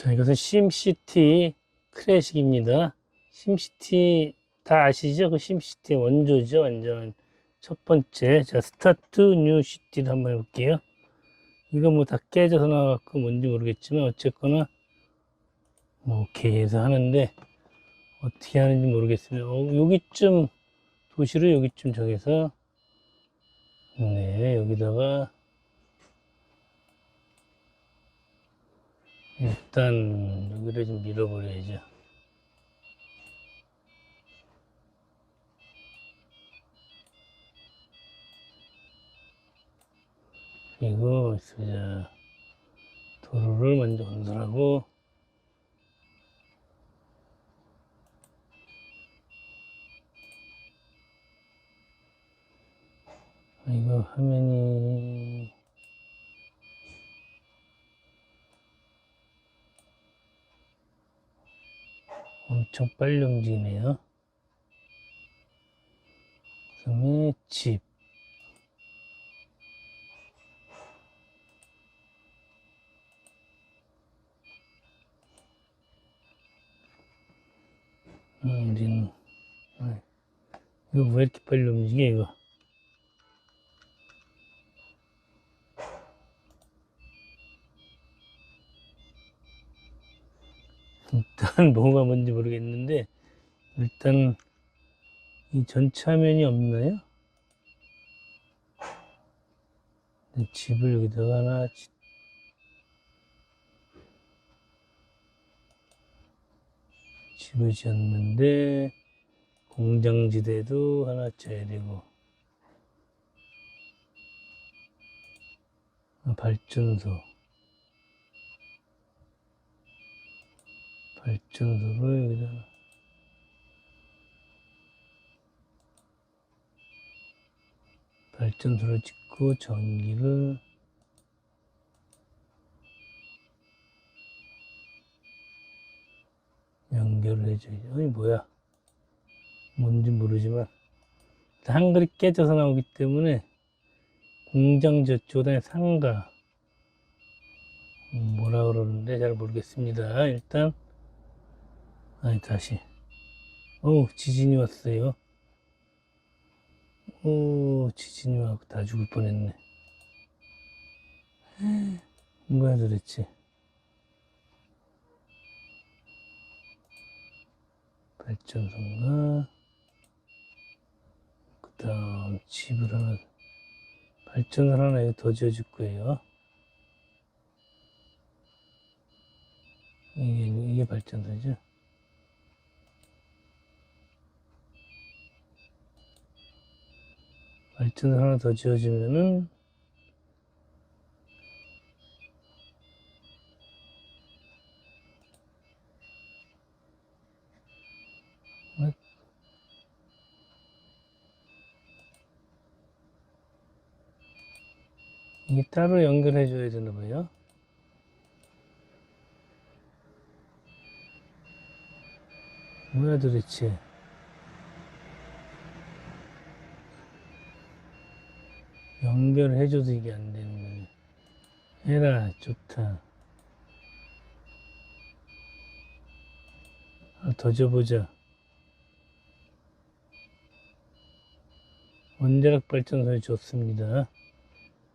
자, 이것은 심시티 클래식입니다. 심시티 다 아시죠? 그 심시티 원조죠. 완전 첫 번째. 자, 스타트 뉴 시티를 한번 해볼게요. 이거 뭐 다 깨져서 나와갖고 뭔지 모르겠지만 어쨌거나 뭐 오케이 해서 하는데 어떻게 하는지 모르겠습니다. 어, 여기쯤 도시를 여기쯤 정해서 네 여기다가 일단 여기를 좀 밀어버려야죠. 그리고 자 도로를 먼저 건설하고 이거 화면이 엄청 빨리 움직이네요. 그 다음에 집. 음, 우리는, 아, 이거 왜 이렇게 빨리 움직여, 이거. 일단 뭐가 뭔지 모르겠는데 일단 이 전체 화면이 없나요? 네, 집을 여기다가 하나 지- 집을 지었는데 공장지대도 하나 져야 되고 아, 발전소 발전소를 여기다 발전소를 짓고 전기를 연결을 해줘야죠. 아니 뭐야? 뭔지 모르지만 한글이 깨져서 나오기 때문에 공장 저쪽에 상가 음, 뭐라 그러는데 잘 모르겠습니다. 일단 아니 다시. 오 지진이 왔어요. 오 지진이 와고 다 죽을 뻔했네. 뭐야 도대체. 발전소인가? 그 다음 집을 하나 발전을 하나 더 지어줄 거예요. 이게 이게 발전소죠 발전을 하나 더 지어주면은 어? 이게 따로 연결해 줘야 되나 봐요. 뭐야 도대체. 연결해줘도 이게 안 되는. 해라, 좋다. 하나 더 줘보자. 원자력 발전소에 좋습니다.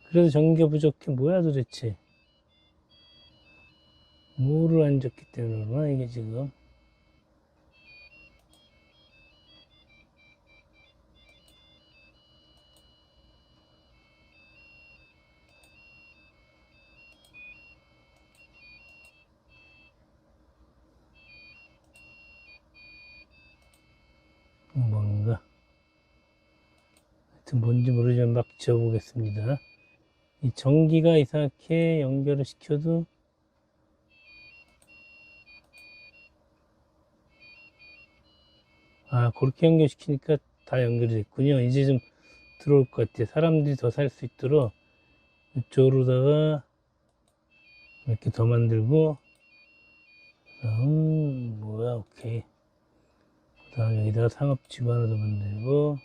그래도 전기가 부족해. 뭐야 도대체. 뭐를 안 줬기 때문에 그러나, 이게 지금. 하여튼 뭔지 모르지만 막 지어보겠습니다. 이 전기가 이상하게 연결을 시켜도 아 그렇게 연결시키니까 다 연결이 됐군요. 이제 좀 들어올 것 같아요. 사람들이 더 살 수 있도록 이쪽으로다가 이렇게 더 만들고 음 뭐야 오케이. 그 다음 여기다가 상업지구 하나 더 만들고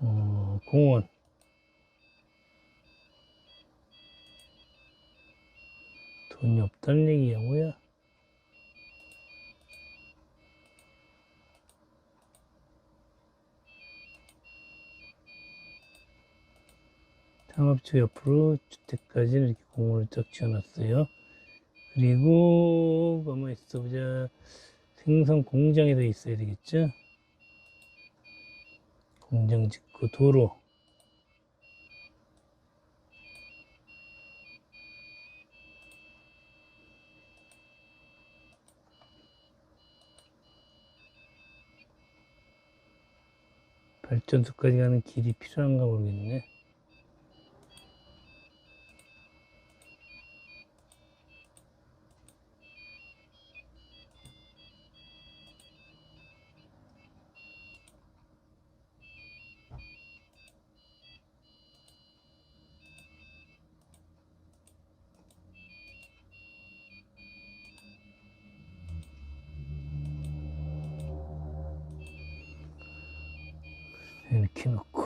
어, 공원 돈이 없다는 얘기야, 뭐야? 상업지 옆으로 주택까지 이렇게 공원을 쫙 지어놨어요. 그리고 뭐뭐 있어 보자. 생선 공장에도 있어야 되겠죠? 공장 짓고 도로. 발전소까지 가는 길이 필요한가 모르겠네.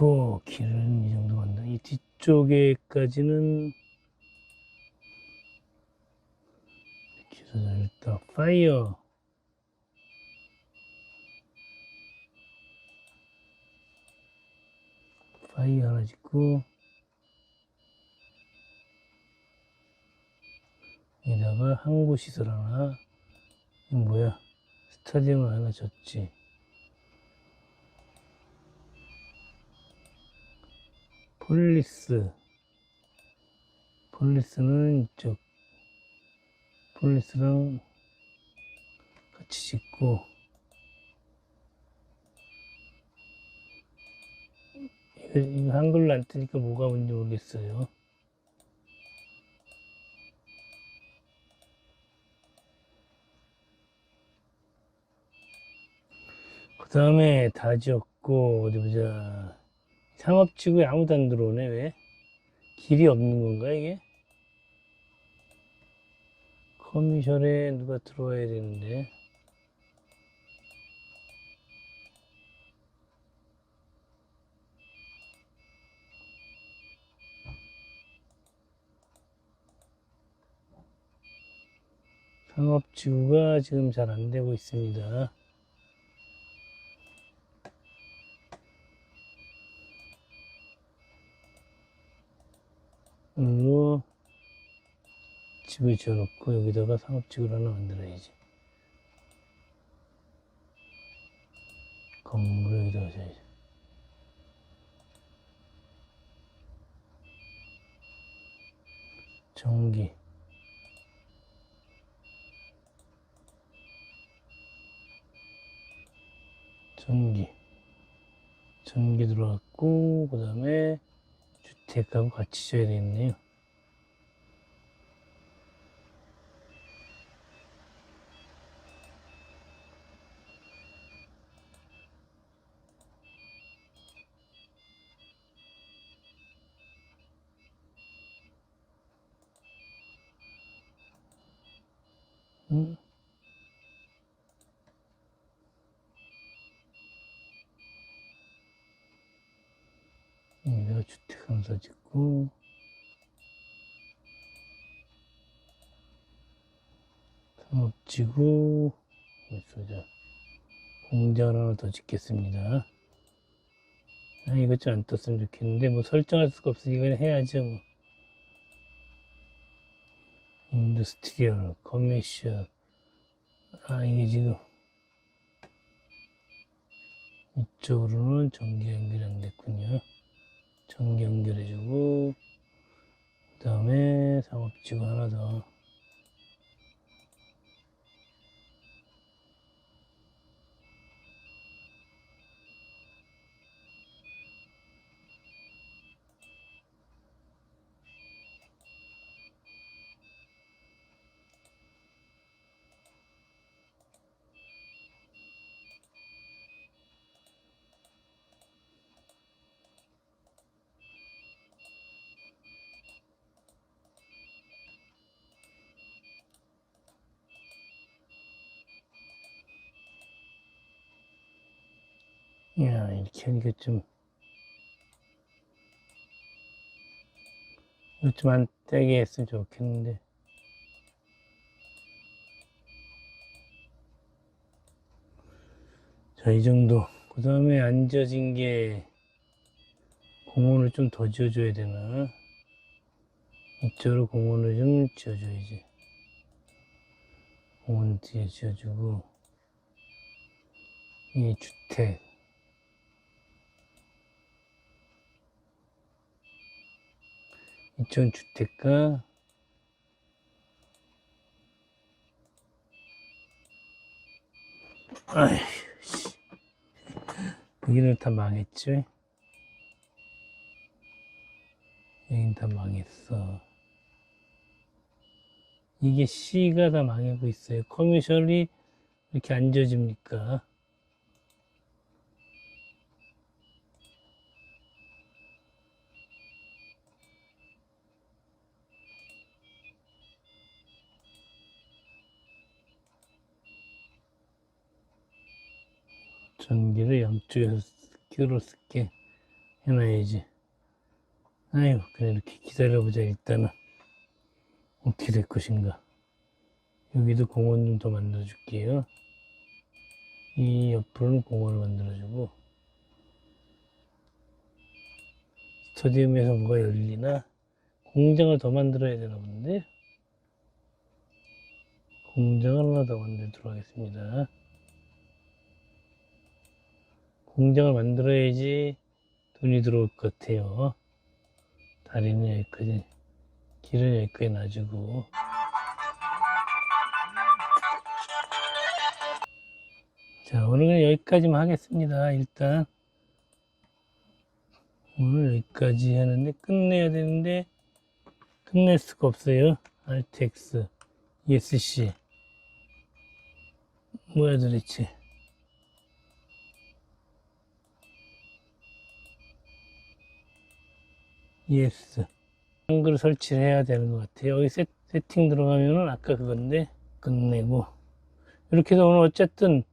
이렇게 놓고 길은 이 정도 간다. 이 뒤쪽에까지는 해서 일단 파이어. 파이어 하나 짓고 여기다가 항구 시설 하나. 이거 뭐야? 스타디움 하나 졌지 폴리스. 폴리스는 이쪽. 폴리스랑 같이 짓고. 이거, 이거 한글로 안 뜨니까 뭐가 뭔지 모르겠어요. 그 다음에 다 지었고 어디 보자 상업지구에 아무도 안 들어오네, 왜? 길이 없는 건가, 이게? 커미셜에 누가 들어와야 되는데. 상업지구가 지금 잘 안 되고 있습니다. 집을 지어놓고 여기다가 상업지구를 하나 만들어야지. 건물을 여기다가 지어야지. 전기. 전기. 전기 들어갔고, 그 다음에 주택하고 같이 지어야 되겠네요. 음. 여기다 주택 하나 짓고 상업지구 있어자 공장 하나 더 짓겠습니다. 아, 이것 좀안 떴으면 좋겠는데 뭐 설정할 수가 없으니까 해야죠 뭐. 인더스트리얼, 커미셜 아 이게 지금 이쪽으로는 전기 연결이 안 됐군요. 전기 연결해주고 그 다음에 상업지구 하나 더 야, 이렇게 하니까 좀, 요즘 안 떼게 했으면 좋겠는데. 자, 이 정도. 그 다음에 안 젖은 게, 공원을 좀 더 지어줘야 되나? 이쪽으로 공원을 좀 지어줘야지. 공원 뒤에 지어주고, 이 주택. 이쪽은 주택가, 아휴, 씨. 여기는 다 망했지? 여긴 다 망했어. 이게 C가 다 망하고 있어요. 커미셜이 이렇게 안 지어집니까? 전기를 양쪽에서 끼로 쓸게 해놔야지. 아유, 그냥 이렇게 기다려보자, 일단은. 어떻게 될 것인가. 여기도 공원 좀 더 만들어 줄게요. 이 옆으로는 공원을 만들어 주고, 스타디움에서 뭐가 열리나? 공장을 더 만들어야 되나 본데? 공장을 하나 더 만들도록 하겠습니다. 공장을 만들어야지 돈이 들어올 것 같아요. 다리는 여기까지, 길은 여기까지 놔주고. 자, 오늘은 여기까지만 하겠습니다. 일단. 오늘 여기까지 하는데, 끝내야 되는데, 끝낼 수가 없어요. Alt X, ESC. 뭐야 도대체. ES. 한글 설치를 해야 되는 것 같아요. 여기 세, 세팅 들어가면은 아까 그건데 끝내고. 이렇게 해서 오늘 어쨌든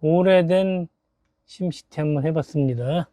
오래된 심시티 한번 해봤습니다.